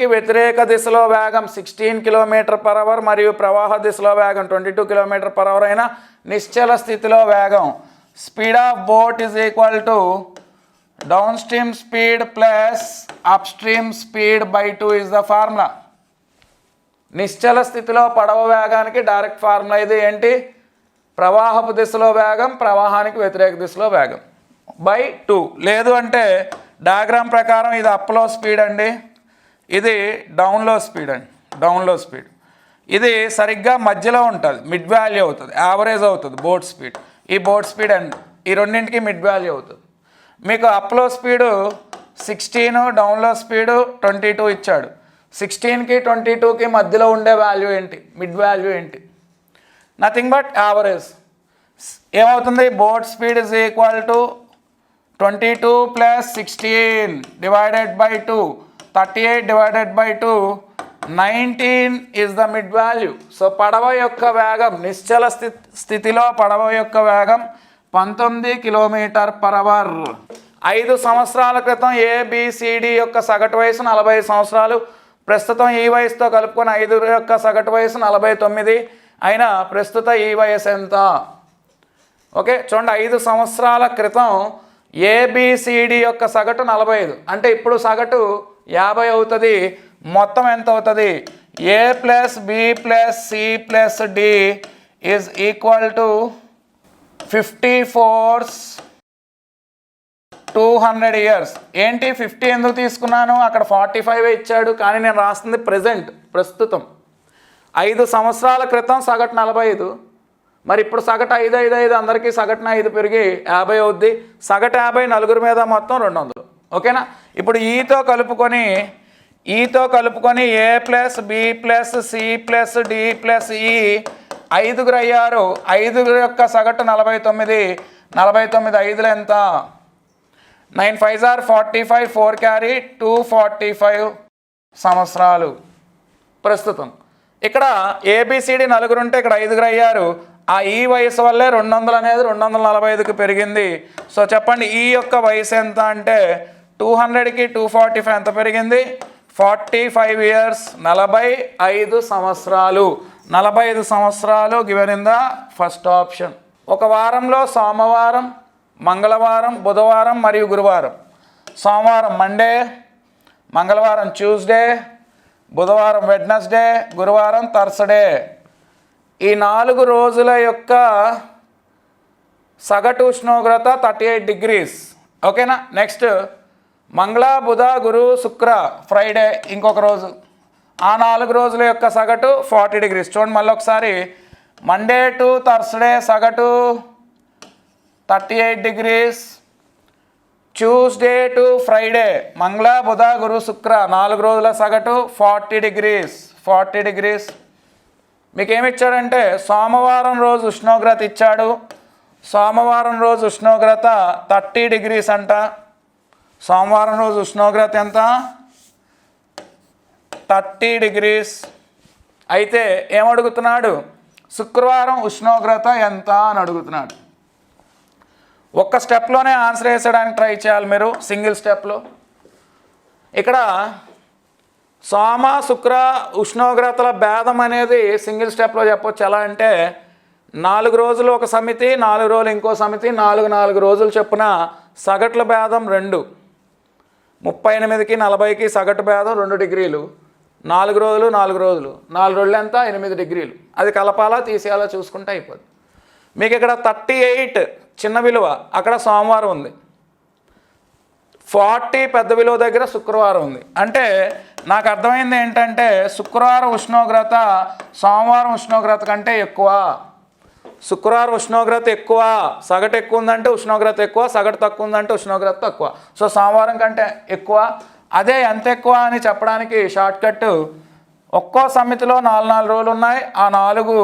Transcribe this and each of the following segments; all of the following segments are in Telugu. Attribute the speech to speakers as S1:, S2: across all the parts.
S1: ప్రవాహానికి వ్యతిరేక దిశలో వేగం సిక్స్టీన్ కిలోమీటర్ పర్ అవర్ మరియు ప్రవాహ దిశలో వేగం twenty two kilometre per hour అయిన నిశ్చల స్థితిలో వేగం. Speed of boat is equal to downstream speed plus upstream speed by two is the formula నిశ్చల స్థితిలో పడవ వేగానికి డైరెక్ట్ ఫార్ములా ఇది ఏంటి? ప్రవాహపు దిశలో వేగం ప్రవాహానికి వ్యతిరేక దిశలో వేగం. బై టూ లేదు అంటే డయాగ్రామ్ ప్రకారం ఇది అప్లో స్పీడ్ అండి. ఇది డౌన్లో స్పీడ్ అండి. డౌన్లో స్పీడ్ ఇది సరిగ్గా మధ్యలో ఉంటుంది మిడ్ వాల్యూ అవుతుంది యావరేజ్ అవుతుంది బోట్ స్పీడ్ ఈ బోట్ స్పీడ్ అండ్ ఈ రెండింటికి మిడ్ వాల్యూ అవుతుంది. మీకు అప్లో స్పీడు సిక్స్టీన్ డౌన్లో స్పీడు ట్వంటీ టూ ఇచ్చాడు సిక్స్టీన్కి ట్వంటీ టూకి మధ్యలో ఉండే వాల్యూ ఏంటి? మిడ్ వాల్యూ ఏంటి? నథింగ్ బట్ యావరేజ్ ఏమవుతుంది? Boat speed is equal to twenty two plus sixteen divided by two thirty eight divided by two nineteen is the mid value so పడవ యొక్క వేగం నిశ్చల స్థితి స్థితిలో పడవ యొక్క వేగం పంతొమ్మిది కిలోమీటర్ పర్ అవర్ ఐదు సంవత్సరాల క్రితం ఏబిసిడి యొక్క సగటు వయసు నలభై సంవత్సరాలు. ప్రస్తుతం ఈ వయసుతో కలుపుకొని ఐదు యొక్క సగటు వయసు నలభై తొమ్మిది. అయినా ప్రస్తుత ఈ వయసు ఎంత? ఓకే చూడండి ఐదు సంవత్సరాల క్రితం ఏబిసిడి యొక్క సగటు నలభై ఐదు. అంటే ఇప్పుడు సగటు యాభై అవుతుంది మొత్తం ఎంత అవుతుంది? A plus B plus C plus D is equal to fifty fours two hundred years ఏంటి ఫిఫ్టీ ఎందుకు తీసుకున్నాను? అక్కడ ఫార్టీ ఫైవ్ ఇచ్చాడు కానీ నేను రాస్తుంది ప్రజెంట్ ప్రస్తుతం. ఐదు సంవత్సరాల క్రితం సగటు నలభై ఐదు. మరి ఇప్పుడు సగటు ఐదు ఐదు ఐదు అందరికీ సగటున ఐదు పెరిగి యాభై అవుద్ది. సగటు యాభై నలుగురు మీద మొత్తం రెండు వందలు. ఓకేనా? ఇప్పుడు ఈతో కలుపుకొని ఈతో కలుపుకొని A plus B plus C plus D plus E ఐదుగురు అయ్యారు. ఐదుగురు యొక్క సగటు నలభై తొమ్మిది. నలభై తొమ్మిది ఐదులు ఎంత? Nine five are forty five four carry two forty five సంవత్సరాలు. ప్రస్తుతం ఇక్కడ ఏబిసిడి నలుగురు ఉంటే ఇక్కడ ఐదుగురు అయ్యారు. ఆ ఈ వయసు వల్లే రెండు వందలు అనేది రెండు వందల నలభై ఐదుకి పెరిగింది. సో చెప్పండి ఈ యొక్క వయసు ఎంత అంటే టూ హండ్రెడ్కి టూ ఫార్టీ ఫైవ్ ఎంత పెరిగింది? ఫార్టీ ఫైవ్ ఇయర్స్ నలభై ఐదు సంవత్సరాలు. నలభై ఐదు సంవత్సరాలు given in the first option. ఒక వారంలో సోమవారం మంగళవారం బుధవారం మరియు గురువారం. సోమవారం మండే మంగళవారం ట్యూస్డే బుధవారం వెడ్నెస్డే గురువారం థర్స్డే. ఈ నాలుగు రోజుల యొక్క సగటు ఉష్ణోగ్రత థర్టీ ఎయిట్ డిగ్రీస్. ఓకేనా? నెక్స్ట్. మంగళ బుధ గురు శుక్ర ఫ్రైడే ఇంకొక రోజు. ఆ నాలుగు రోజుల యొక్క సగటు ఫార్టీ డిగ్రీస్. చూడండి మళ్ళీ ఒకసారి. మండే టు థర్స్డే సగటు thirty eight degrees. Tuesday to Friday మంగళ బుధ గురు శుక్ర నాలుగు రోజుల సగటు ఫార్టీ డిగ్రీస్. Forty degrees. మీకు సోమవారం రోజు ఉష్ణోగ్రత ఇచ్చాడు. సోమవారం రోజు ఉష్ణోగ్రత థర్టీ డిగ్రీస్ అంట. సోమవారం రోజు ఉష్ణోగ్రత ఎంత? Thirty degrees. అయితే ఏమడుగుతున్నాడు? శుక్రవారం ఉష్ణోగ్రత ఎంత అని అడుగుతున్నాడు. ఒక్క స్టెప్లోనే ఆన్సర్ వేసేయడానికి ట్రై చేయాలి మీరు సింగిల్ స్టెప్లో. ఇక్కడ సోమ శుక్ర ఉష్ణోగ్రతల భేదం అనేది సింగిల్ స్టెప్లో చెప్పొచ్చు. ఎలా అంటే నాలుగు రోజులు ఒక సమితి నాలుగు రోజులు ఇంకో సమితి నాలుగు నాలుగు రోజులు చొప్పున సగట్ల భేదం రెండు. ముప్పై ఎనిమిదికి నలభైకి సగటు భేదం రెండు డిగ్రీలు. నాలుగు రోజులు నాలుగు రోజులు. నాలుగు రోజులు ఎంత? ఎనిమిది డిగ్రీలు. అది కలపాలా తీసేయాలా చూసుకుంటే అయిపోద్ది. మీకు ఇక్కడ థర్టీ ఎయిట్ చిన్న విలువ. అక్కడ సోమవారం ఉంది. ఫార్టీ పెద్ద విలువ దగ్గర శుక్రవారం ఉంది. అంటే నాకు అర్థమైంది ఏంటంటే శుక్రవారం ఉష్ణోగ్రత సోమవారం ఉష్ణోగ్రత కంటే ఎక్కువ. శుక్రవారం ఉష్ణోగ్రత ఎక్కువ సగటు ఎక్కువ ఉందంటే ఉష్ణోగ్రత ఎక్కువ సగటు తక్కువ ఉందంటే ఉష్ణోగ్రత తక్కువ. సో సోమవారం కంటే ఎక్కువ. అదే ఎంత ఎక్కువ అని చెప్పడానికి షార్ట్కట్ ఒక్కో సమితిలో నాలుగు నాలుగు రోజులు ఉన్నాయి. ఆ నాలుగు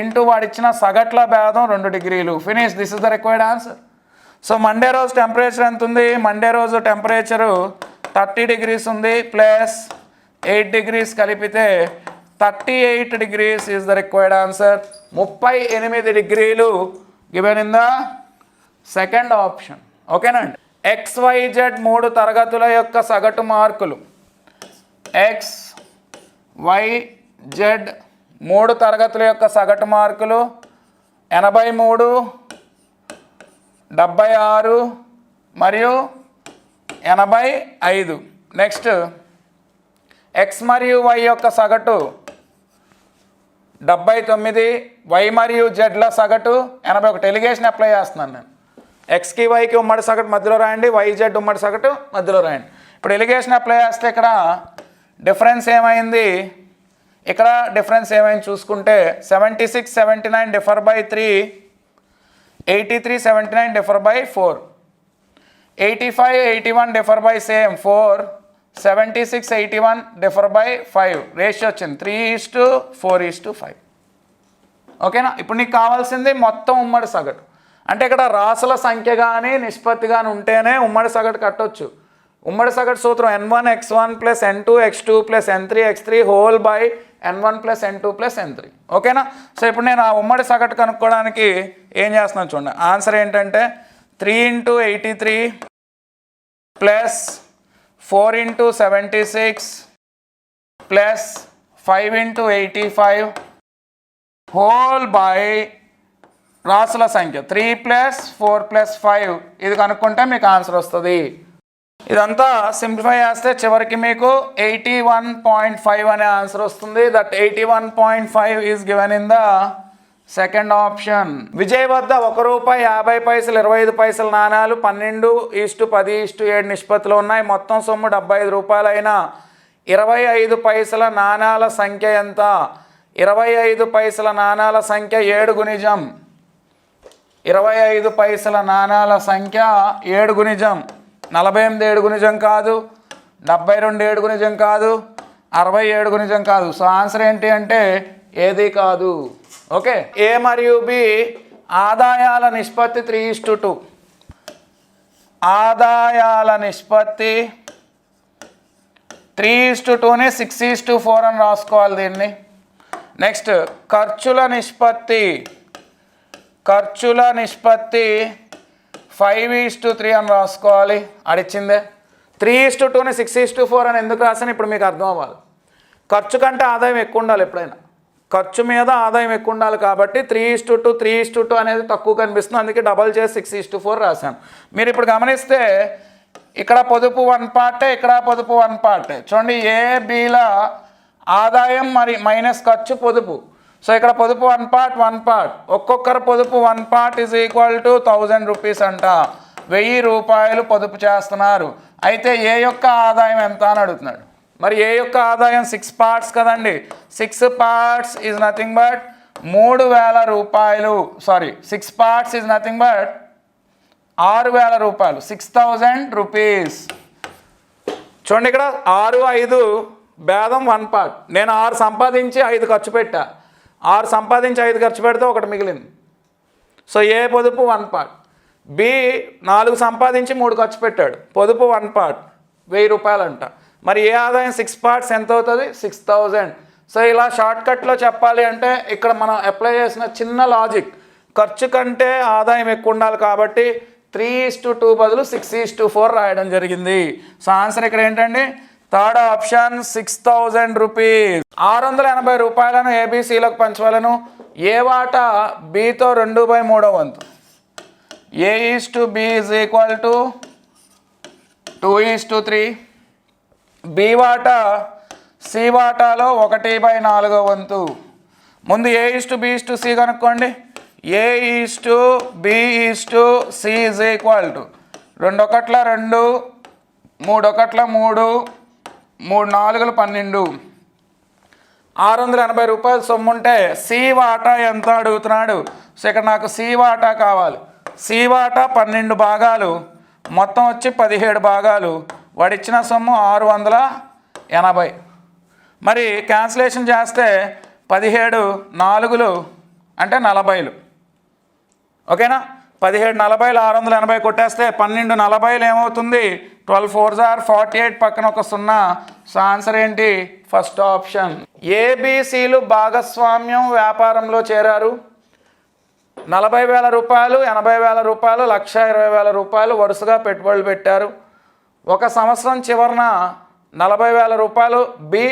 S1: ఇంటూ వాడిచ్చిన సగట్ల భేదం రెండు డిగ్రీలు. Finish this is the required answer so Monday రోజు టెంపరేచర్ ఎంత ఉంది? మండే రోజు టెంపరేచరు థర్టీ డిగ్రీస్ ఉంది. ప్లస్ ఎయిట్ డిగ్రీస్ కలిపితే thirty eight degrees is the required answer ముప్పై ఎనిమిది డిగ్రీలు. Given in the second option ఓకేనండి ఎక్స్వైజెడ్ మూడు తరగతుల యొక్క సగటు మార్కులు. ఎక్స్ వై జెడ్ మూడు తరగతుల యొక్క సగటు మార్కులు. ఎనభై మూడు డెబ్భై ఆరు మరియు ఎనభై ఐదు. నెక్స్ట్ ఎక్స్ మరియు వై యొక్క సగటు డెబ్బై తొమ్మిది వై మరియు జెడ్ల సగటు ఎనభై ఒకటి. ఎలిగేషన్ అప్లై చేస్తున్నాను నేను. ఎక్స్కి వైకి ఉమ్మడి సగటు మధ్యలో రాయండి. వై జెడ్ ఉమ్మడి సగటు మధ్యలో రాయండి. ఇప్పుడు ఎలిగేషన్ అప్లై చేస్తే ఇక్కడ డిఫరెన్స్ ఏమైంది? ఇక్కడ డిఫరెన్స్ ఏమైంది చూసుకుంటే seventy six seventy nine differ by three eighty three seventy nine differ by four eighty five eighty one differ by same four seventy six eighty one differ by five ratio వచ్చింది three is to four is to five ఓకేనా ఇప్పుడు నీకు కావాల్సింది మొత్తం ఉమ్మడి సగటు. అంటే ఇక్కడ రాసుల సంఖ్య కానీ నిష్పత్తి కానీ ఉంటేనే ఉమ్మడి సగటు కట్టొచ్చు. ఉమ్మడి సగటు సూత్రం N one X one plus N two X two plus N three X three whole by N one plus N two plus N three ఓకేనా సో ఇప్పుడు నేను ఆ ఉమ్మడి సగటు కనుక్కోవడానికి ఏం చేస్తున్నాను చూడండి. ఆన్సర్ ఏంటంటే three into eighty three plus four into seventy six plus five into eighty five whole by రాసుల సంఖ్య. Three plus four plus five. ఇది కనుక్కుంటే మీకు ఆన్సర్ వస్తుంది. ఇదంతా సింప్లిఫై చేస్తే చివరికి మీకు ఎయిటీ వన్ పాయింట్ ఫైవ్ అనే ఆన్సర్ వస్తుంది. That eighty one point five is given in the second option Vijay వద్ద ఒక రూపాయి యాభై పైసలు ఇరవై ఐదు పైసల నాణాలు పన్నెండు ఈస్టు పది ఈస్టు ఏడు నిష్పత్తులు ఉన్నాయి. మొత్తం సొమ్ము డెబ్బై ఐదు రూపాయలైన. ఇరవై ఐదు పైసల నాణాల సంఖ్య ఎంత? ఇరవై ఐదు పైసల నాణాల సంఖ్య ఏడు గుణిజం ఇరవై ఐదు పైసల నాణాల సంఖ్య ఏడు గుణిజం నలభై ఎనిమిది ఏడు గుణిజం కాదు. డెబ్బై రెండు ఏడు గుణిజం కాదు. అరవై ఏడు గుణిజం కాదు. సో ఆన్సర్ ఏంటి అంటే ఏది కాదు. ఓకే. ఏ మరియు బి ఆదాయాల నిష్పత్తి త్రీ ఇస్ టు టూ. ఆదాయాల నిష్పత్తి త్రీ ఈస్ టు టూని సిక్స్ ఈస్ టు ఫోర్ అని రాసుకోవాలి దీన్ని. నెక్స్ట్ ఖర్చుల నిష్పత్తి. ఖర్చుల నిష్పత్తి ఫైవ్ ఈస్ టు త్రీ అని రాసుకోవాలి. అడిచిందే త్రీ ఈస్టు టూని సిక్స్ ఈస్టు ఫోర్ అని ఎందుకు రాసాను ఇప్పుడు మీకు అర్థం అవ్వాలి. ఖర్చు కంటే ఆదాయం ఎక్కువ ఉండాలి ఎప్పుడైనా. ఖర్చు మీద ఆదాయం ఎక్కువ ఉండాలి కాబట్టి three is to two three is to two అనేది తక్కువ కనిపిస్తుంది. అందుకే డబల్ చేసి సిక్స్ ఈస్ టు ఫోర్ రాశాను. మీరు ఇప్పుడు గమనిస్తే ఇక్కడ పొదుపు వన్ పార్టే ఇక్కడ పొదుపు వన్ పార్టే చూడండి ఏ ఆదాయం మరి మైనస్ ఖర్చు పొదుపు. సో ఇక్కడ పొదుపు వన్ పార్ట్ వన్ పార్ట్ ఒక్కొక్కరు పొదుపు one part is equal to thousand rupees అంట. వెయ్యి రూపాయలు పొదుపు చేస్తున్నారు. అయితే ఏ యొక్క ఆదాయం ఎంత అని అడుగుతున్నాడు? మరి ఏ యొక్క ఆదాయం? సిక్స్ పార్ట్స్ కదండి. Six parts is nothing but మూడు వేల రూపాయలు. Sorry six parts is nothing but ఆరు వేల రూపాయలు. సిక్స్ థౌజండ్ రూపీస్ చూడండి ఇక్కడ ఆరు ఐదు భేదం వన్ పార్ట్ నేను ఆరు సంపాదించి ఐదు ఖర్చు పెట్టా. ఆరు సంపాదించి ఐదు ఖర్చు పెడితే ఒకటి మిగిలింది. సో ఏ పొదుపు? వన్ పార్ట్ బి నాలుగు సంపాదించి మూడు ఖర్చు పెట్టాడు. పొదుపు వన్ పార్ట్ వెయ్యి రూపాయలు అంట మరి ఏ ఆదాయం సిక్స్ పార్ట్స్ ఎంత అవుతుంది? సిక్స్ థౌజండ్ సో ఇలా షార్ట్కట్లో చెప్పాలి అంటే ఇక్కడ మనం అప్లై చేసిన చిన్న లాజిక్ ఖర్చు కంటే ఆదాయం ఎక్కువ ఉండాలి కాబట్టి త్రీ ఈస్ టు టూ బదులు సిక్స్ ఈస్ టు ఫోర్ రాయడం జరిగింది. సో ఆన్సర్ ఇక్కడ ఏంటండి? Third option six thousand rupees ఆరు వందల ఎనభై రూపాయలను ఏబీసీలకు పంచవలను. ఏ వాటా? బీతో రెండు బై మూడో వంతు. A is to B is equal to two is to three బీవాట వాటా వాటాలో ఒకటి బై నాలుగో వంతు. ముందు A is to B is to C కనుక్కోండి. A is to B is to C is equal to రెండు ఒకట్ల రెండు మూడు ఒకట్ల మూడు మూడు నాలుగులు పన్నెండు. ఆరు వందల ఎనభై రూపాయలు సొమ్ము ఉంటే సి వాటా ఎంత అడుగుతున్నాడు. సో ఇక్కడ నాకు సి వాటా కావాలి. సి వాటా పన్నెండు భాగాలు మొత్తం వచ్చి పదిహేడు భాగాలు. వాడిచ్చిన సొమ్ము ఆరు వందల ఎనభై. మరి క్యాన్సిలేషన్ చేస్తే పదిహేడు నాలుగులు అంటే నలభైలు. ఓకేనా? పదిహేడు నలభైలు ఆరు వందల ఎనభై కొట్టేస్తే పన్నెండు నలభైలు ఏమవుతుంది? Twelve four are forty eight పక్కన ఒక సున్నా. సో ఆన్సర్ ఏంటి? First option. ఏబీసీలు భాగస్వామ్యం వ్యాపారంలో చేరారు. నలభై వేల రూపాయలు ఎనభై వేల రూపాయలు లక్ష ఇరవై వేల రూపాయలు వరుసగా పెట్టుబడులు పెట్టారు. ఒక సంవత్సరం చివరన నలభై వేల రూపాయలు బి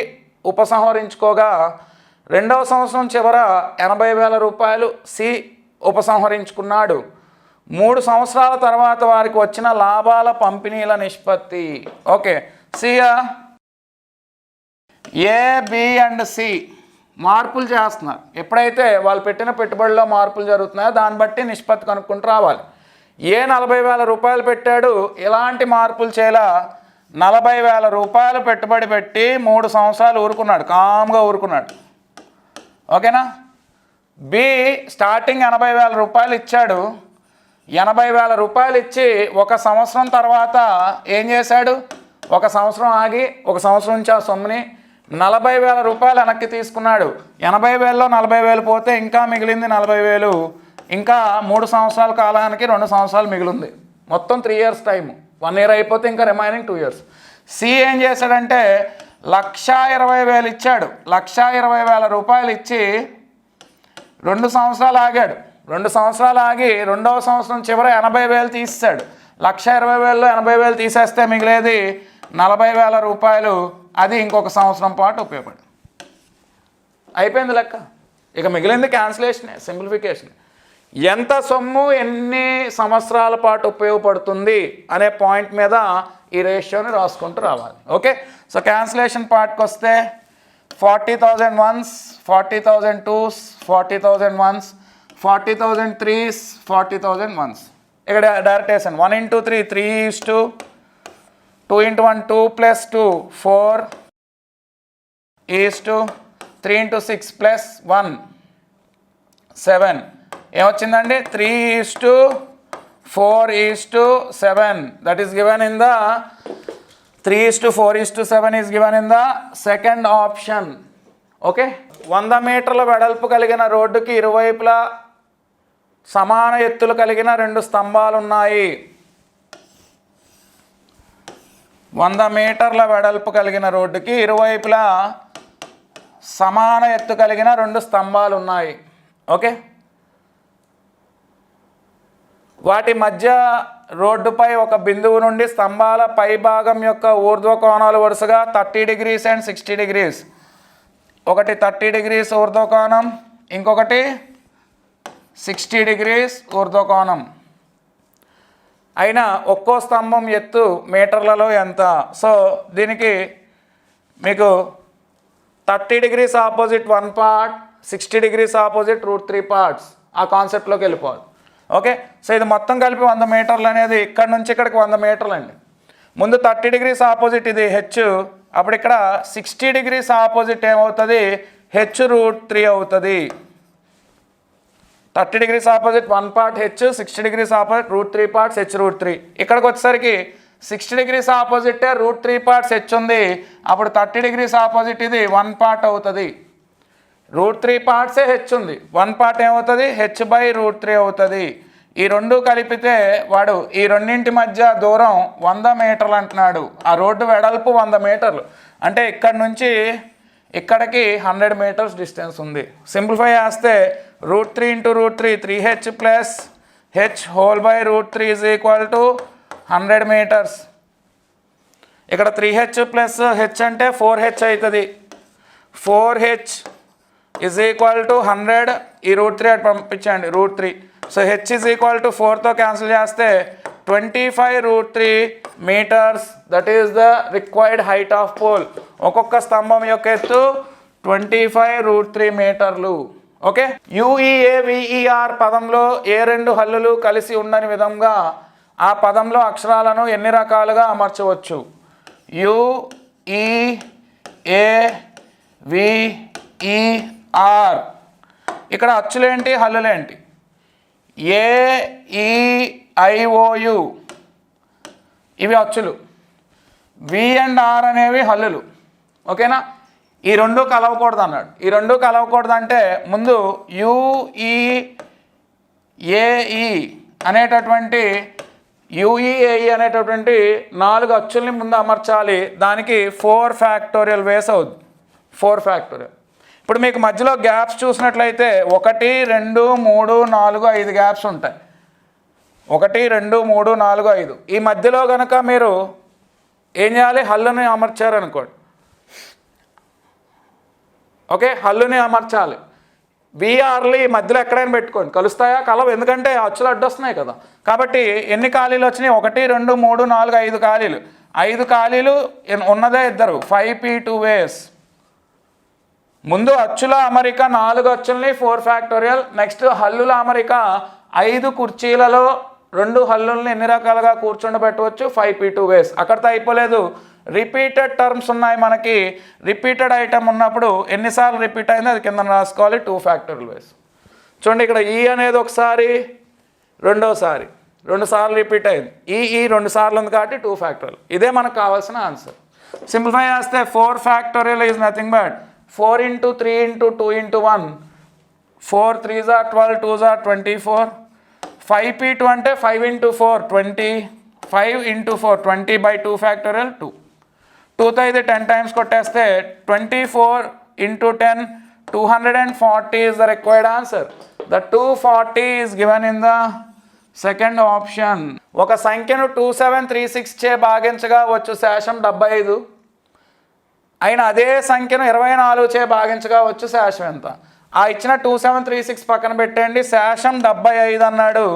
S1: ఉపసంహరించుకోగా రెండవ సంవత్సరం చివర ఎనభై వేల రూపాయలు సి ఉపసంహరించుకున్నాడు. మూడు సంవత్సరాల తర్వాత వారికి వచ్చిన లాభాల పంపిణీల నిష్పత్తి. ఓకే సియా ఏ బి అండ్ సి మార్పులు చేస్తున్నారు. ఎప్పుడైతే వాళ్ళు పెట్టిన పెట్టుబడిలో మార్పులు జరుగుతున్నాయో దాన్ని బట్టి నిష్పత్తి కనుక్కుంటూ రావాలి. ఏ నలభై వేల రూపాయలు పెట్టాడు? ఇలాంటి మార్పులు చేయలా. నలభై వేల రూపాయలు పెట్టుబడి పెట్టి మూడు సంవత్సరాలు ఊరుకున్నాడు. కామ్గా ఊరుకున్నాడు. ఓకేనా? బి స్టార్టింగ్ ఎనభై వేల రూపాయలు ఇచ్చాడు. ఎనభై వేల రూపాయలు ఇచ్చి ఒక సంవత్సరం తర్వాత ఏం చేశాడు? ఒక సంవత్సరం ఆగి ఒక సంవత్సరం నుంచి ఆ సొమ్ముని నలభై వేల రూపాయలు వెనక్కి తీసుకున్నాడు. ఎనభై వేలలో నలభై వేలు పోతే ఇంకా మిగిలింది నలభై వేలు ఇంకా మూడు సంవత్సరాల కాలానికి రెండు సంవత్సరాలు మిగిలింది. మొత్తం three years time one year అయిపోతే ఇంకా రిమైనింగ్ టూ ఇయర్స్ సి ఏం చేశాడంటే లక్షా ఇరవై వేలు ఇచ్చాడు. లక్షా ఇరవై వేల రూపాయలు ఇచ్చి రెండు సంవత్సరాలు ఆగాడు. రెండు సంవత్సరాలు ఆగి రెండవ సంవత్సరం చివర ఎనభై వేలు తీసాడు లక్ష ఇరవై వేలలో ఎనభై వేలు తీసేస్తే మిగిలేది నలభై వేల రూపాయలు. అది ఇంకొక సంవత్సరం పాటు ఉపయోగపడి. అయిపోయింది లెక్క. ఇక మిగిలింది క్యాన్సిలేషనే సింప్లిఫికేషన్ ఎంత సొమ్ము ఎన్ని సంవత్సరాల పాటు ఉపయోగపడుతుంది అనే పాయింట్ మీద ఈ రేషియోని రాసుకుంటూ రావాలి. ఓకే? సో క్యాన్సిలేషన్ పార్ట్కి వస్తే forty thousand ones forty thousand twos forty thousand ones forty thousand threes forty thousand ones. ఇక్కడ డైరెక్ట్ వేసాను. One into three three is to two into one two plus two four is to three into six plus one seven. ఏమొచ్చిందండి? Three is to four is to seven that is given in the three is to four is to seven is given in the second option okay వంద మీటర్ల వెడల్పు కలిగిన రోడ్డుకి ఇరువైపులా సమాన ఎత్తులు కలిగిన రెండు స్తంభాలు ఉన్నాయి వంద మీటర్ల వెడల్పు కలిగిన రోడ్డుకి ఇరువైపులా సమాన ఎత్తు కలిగిన రెండు స్తంభాలు ఉన్నాయి ఓకే వాటి మధ్య రోడ్డుపై ఒక బిందువు నుండి స్తంభాల పై భాగం యొక్క ఊర్ధ్వ కోణాలు వరుసగా thirty degrees and sixty degrees. ఒకటి థర్టీ డిగ్రీస్ ఊర్ధ్వ కోణం ఇంకొకటి సిక్స్టీ డిగ్రీస్ ఊర్ధ్వ కోణం అయినా ఒక్కో స్తంభం ఎత్తు మీటర్లలో ఎంత? సో దీనికి మీకు thirty degrees opposite one part sixty degrees opposite root three parts. ఆ కాన్సెప్ట్లోకి వెళ్ళిపోవాలి. ఓకే? సో ఇది మొత్తం కలిపి వంద మీటర్లు అనేది ఇక్కడ నుంచి ఇక్కడికి వంద మీటర్లు అండి ముందు థర్టీ డిగ్రీస్ ఆపోజిట్ ఇది హెచ్ అప్పుడు ఇక్కడ సిక్స్టీ డిగ్రీస్ ఆపోజిట్ ఏమవుతుంది? హెచ్ రూట్ త్రీ అవుతుంది. Thirty degrees opposite one part H sixty degrees opposite root three parts H root three. ఇక్కడికి వచ్చేసరికి సిక్స్టీ డిగ్రీస్ ఆపోజిటే రూట్ త్రీ పార్ట్స్ హెచ్ ఉంది. అప్పుడు థర్టీ డిగ్రీస్ ఆపోజిట్ ఇది వన్ పార్ట్ అవుతుంది. రూట్ త్రీ పార్ట్సే హెచ్ ఉంది. వన్ పార్ట్ ఏమవుతుంది? హెచ్ బై రూట్ త్రీ అవుతుంది. ఈ రెండు కలిపితే వాడు ఈ రెండింటి మధ్య దూరం వంద మీటర్లు అంటున్నాడు. ఆ రోడ్డు వెడల్పు వంద మీటర్లు. అంటే ఇక్కడ నుంచి ఇక్కడికి హండ్రెడ్ మీటర్స్ డిస్టెన్స్ ఉంది. సింప్లిఫై చేస్తే root three into root three three H plus H whole by root three is equal to hundred metres. ఇక్కడ త్రీ హెచ్ ప్లస్ హెచ్ అంటే ఫోర్ హెచ్ అవుతుంది. Four H is equal to hundred ఈ రూట్ త్రీ అటు పంపించండి root three so H is equal to ఫోర్తో cancel చేస్తే twenty five root three metres that is the required height of pole ఒక్కొక్క స్తంభం యొక్క ఎత్తు ట్వంటీ ఫైవ్ రూట్ త్రీ మీటర్లు okay U E A V E R పదంలో ఏ రెండు హల్లులు కలిసి ఉండని విధంగా ఆ పదంలో అక్షరాలను ఎన్ని రకాలుగా అమర్చవచ్చు? U V E R. ఇక్కడ అచ్చులేంటి హల్లులేంటి ఏ ఈ ఐఓయు ఇవి అచ్చులు. వి అండ్ ఆర్ అనేవి హల్లులు. ఓకేనా? ఈ రెండు కలవకూడదు అన్నాడు. ఈ రెండు కలవకూడదు అంటే ముందు యుఈ ఏఈ అనేటటువంటి యుఈఏఈ అనేటటువంటి నాలుగు అచ్చుల్ని ముందు అమర్చాలి. దానికి ఫోర్ ఫ్యాక్టోరియల్ వేస్ అవుద్ది. Four factorial. ఇప్పుడు మీకు మధ్యలో గ్యాప్స్ చూసినట్లయితే ఒకటి రెండు మూడు నాలుగు ఐదు గ్యాప్స్ ఉంటాయి. ఒకటి రెండు మూడు నాలుగు ఐదు. ఈ మధ్యలో కనుక మీరు ఏం చేయాలి? హల్లుని అమర్చారనుకోండి ఓకే? హల్లుని అమర్చాలి. బీఆర్లు ఈ మధ్యలో ఎక్కడైనా పెట్టుకోండి. కలుస్తాయా? కలవు. ఎందుకంటే అచ్చులు అడ్డొస్తున్నాయి కదా. కాబట్టి ఎన్ని ఖాళీలు వచ్చినాయి? ఒకటి రెండు మూడు నాలుగు ఐదు ఖాళీలు. ఐదు ఖాళీలు ఉన్నదే ఇద్దరు. ఫైవ్ పీ టూ వేస్ ముందు అచ్చుల అమరిక నాలుగు అచ్చుల్ని ఫోర్ ఫ్యాక్టోరియల్ నెక్స్ట్ హల్లుల అమరిక ఐదు కుర్చీలలో రెండు హల్లుల్ని ఎన్ని రకాలుగా కూర్చుండబెట్టవచ్చు? ఫైవ్ పీ టూ వేస్ అక్కడితో అయిపోలేదు రిపీటెడ్ టర్మ్స్ ఉన్నాయి మనకి. రిపీటెడ్ ఐటమ్ ఉన్నప్పుడు ఎన్నిసార్లు రిపీట్ అయిందో అది కింద రాసుకోవాలి టూ ఫ్యాక్టోరియల్ వేస్ చూడండి ఇక్కడ ఈ అనేది ఒకసారి రెండోసారి. రెండు సార్లు రిపీట్ అయింది. ఈ ఈ రెండు సార్లు ఉంది కాబట్టి టూ ఫ్యాక్టోరియల్ ఇదే మనకు కావాల్సిన ఆన్సర్ సింప్లిఫై చేస్తే four factorial is nothing but four into three into two into one. Four three are twelve two are twenty four. Five P two అంటే five into four twenty. Five into four twenty by two factorial two. టూతో ఇది టెన్ టైమ్స్ కొట్టేస్తే twenty four into ten two hundred and forty is the required answer. The two forty is given in the second option. ఒక సంఖ్యను టూ సెవెన్ త్రీ సిక్స్ చే భాగించగా వచ్చు శేషం డెబ్బై ఐదు. అయిన అదే సంఖ్యను ఇరవై నాలుగు చే భాగించగా వచ్చు శేషం ఎంత? ఆ ఇచ్చిన టూ సెవెన్ త్రీ సిక్స్ పక్కన పెట్టండి. శేషం డెబ్బై ఐదు అన్నాడు.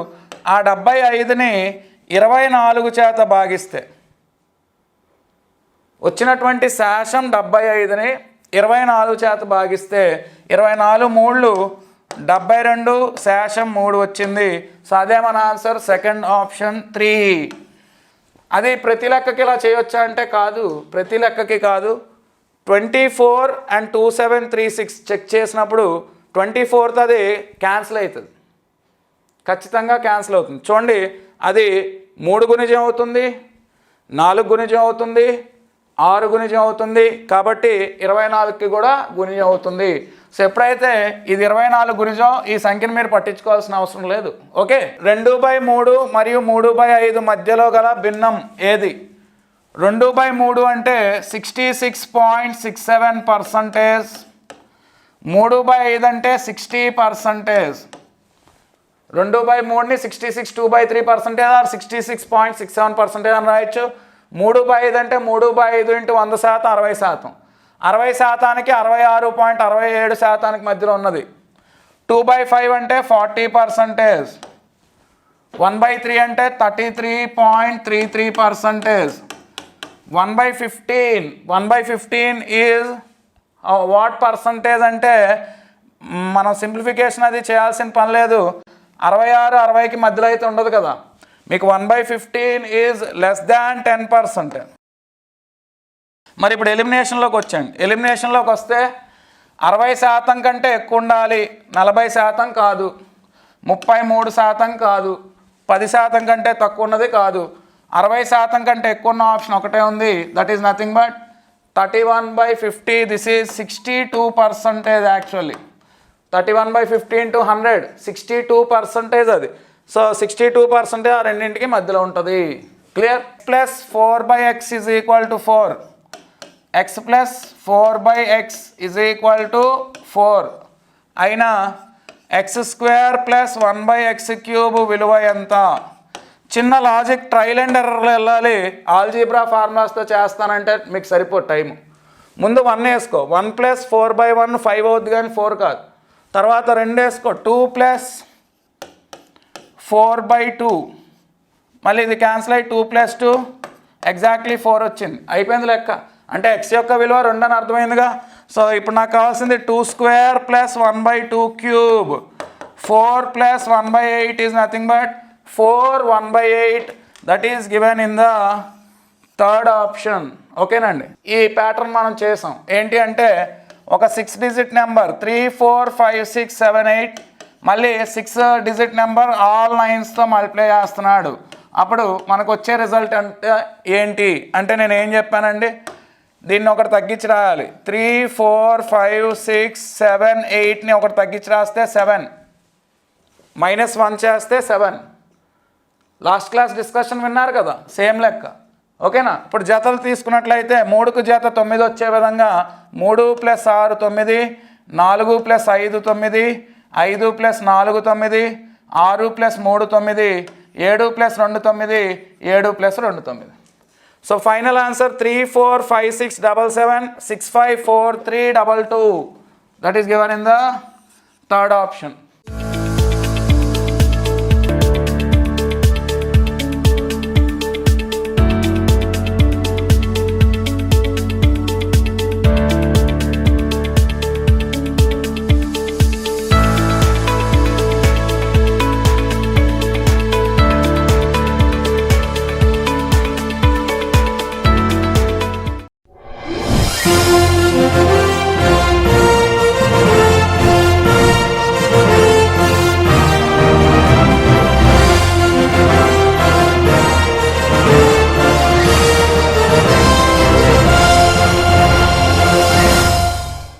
S1: ఆ డెబ్బై ఐదుని ఇరవై నాలుగు చేత భాగిస్తే వచ్చినటువంటి శేషం డెబ్బై ఐదుని ఇరవై నాలుగు చేత భాగిస్తే ఇరవై నాలుగు మూళ్ళు డెబ్బై రెండు శేషం మూడు వచ్చింది. సో అదే మన ఆన్సర్. Second option three. అది ప్రతి లెక్కకి ఇలా చేయొచ్చా అంటే కాదు. ప్రతి లెక్కకి కాదు. Twenty four and two seven three six check చేసినప్పుడు ట్వంటీ ఫోర్త్ అది క్యాన్సిల్ అవుతుంది. ఖచ్చితంగా క్యాన్సిల్ అవుతుంది. చూడండి అది మూడు గుణిజం అవుతుంది నాలుగు గుణిజం అవుతుంది ఆరు గుణిజం అవుతుంది. కాబట్టి ఇరవై నాలుగుకి కూడా గుణిజం అవుతుంది. సో ఎప్పుడైతే ఇది ఇరవై నాలుగు గుణిజం ఈ సంఖ్యను మీరు పట్టించుకోవాల్సిన అవసరం లేదు. ఓకే? రెండు బై మూడు మరియు మూడు బై ఐదు మధ్యలో గల భిన్నం ఏది? రెండు బై మూడు అంటే sixty six point six seven percentage మూడు బై ఐదు అంటే సిక్స్టీ పర్సంటేజ్ రెండు by మూడుని sixty six two by three percentage or sixty six point six seven percentage అని రాయొచ్చు. మూడు బై ఐదు అంటే మూడు బై ఐదు ఇంటూ వంద శాతం అరవై శాతం. అరవై శాతానికి అరవై ఆరు పాయింట్ అరవై ఏడు శాతానికి మధ్యలో ఉన్నది. టూ బై ఫైవ్ అంటే forty percentage one by three అంటే thirty three point three three percentage one by fifteen one by fifteen is what percentage అంటే మనం సింప్లిఫికేషన్ అది చేయాల్సిన పని లేదు. అరవై ఆరు అరవైకి మధ్యలో అయితే ఉండదు కదా. మీకు one by fifteen is less than ten percent. మరి ఇప్పుడు ఎలిమినేషన్లోకి వచ్చండి ఎలిమినేషన్లోకి వస్తే అరవై శాతం కంటే ఎక్కువ ఉండాలి. నలభై శాతం కాదు. ముప్పై మూడు శాతం కాదు. పది శాతం కంటే తక్కువ ఉన్నది కాదు. అరవై శాతం కంటే ఎక్కువ ఉన్న ఆప్షన్ ఒకటే ఉంది. That is nothing but thirty one by fifty this is sixty two percentage actually thirty one by fifteen to hundred sixty two percentage అది. సో సిక్స్టీ టూ పర్సెంటేజ్ ఆ రెండింటికి మధ్యలో ఉంటుంది. Clear plus four by X is equal to four X plus four by X is equal to four అయినా X square plus one by X cube విలువ ఎంత? చిన్న లాజిక్ ట్రయల్ అండ్ ఎర్రర్లో వెళ్ళాలి. ఆల్జీబ్రా ఫార్ములాస్తో చేస్తానంటే మీకు సరిపో టైం ముందు వన్ వేసుకో. One plus four by one five అవుద్ది కానీ ఫోర్ కాదు. తర్వాత రెండు వేసుకో. Two plus four by two మళ్ళీ ఇది క్యాన్సిల్ అయ్యి two plus two exactly four వచ్చింది. అయిపోయింది లెక్క. అంటే ఎక్స్ యొక్క విలువ రెండు అని అర్థమైందిగా. సో ఇప్పుడు నాకు కావాల్సింది two square plus one by two cube four plus one by eight is nothing but four one by eight that is given in the third option ఓకేనండి? ఈ ప్యాటర్న్ మనం చేసాం. ఏంటి అంటే ఒక six digit number three four five six seven eight మళ్ళీ సిక్స్ డిజిట్ నెంబర్ ఆల్ నైన్స్తో మల్టిప్లై చేస్తున్నాడు. అప్పుడు మనకు వచ్చే రిజల్ట్ అంటే ఏంటి? అంటే నేను ఏం చెప్పానండి? దీన్ని ఒకటి తగ్గించి రాయాలి. Three four five six seven ఎయిట్ని ఒకటి తగ్గించి రాస్తే సెవెన్ మైనస్ వన్ చేస్తే సెవెన్ లాస్ట్ క్లాస్ డిస్కషన్ విన్నారు కదా సేమ్ లెక్క. ఓకేనా? ఇప్పుడు జతలు తీసుకున్నట్లయితే మూడుకు జత తొమ్మిది వచ్చే విధంగా మూడు ప్లస్ ఆరు తొమ్మిది నాలుగు ప్లస్ ఐదు తొమ్మిది ఐదు ప్లస్ నాలుగు తొమ్మిది ఆరు ప్లస్ మూడు తొమ్మిది ఏడు ప్లస్ రెండు తొమ్మిది ఏడు ప్లస్ రెండు తొమ్మిది. So final answer three four five six double seven six five four three double two that is given in the third option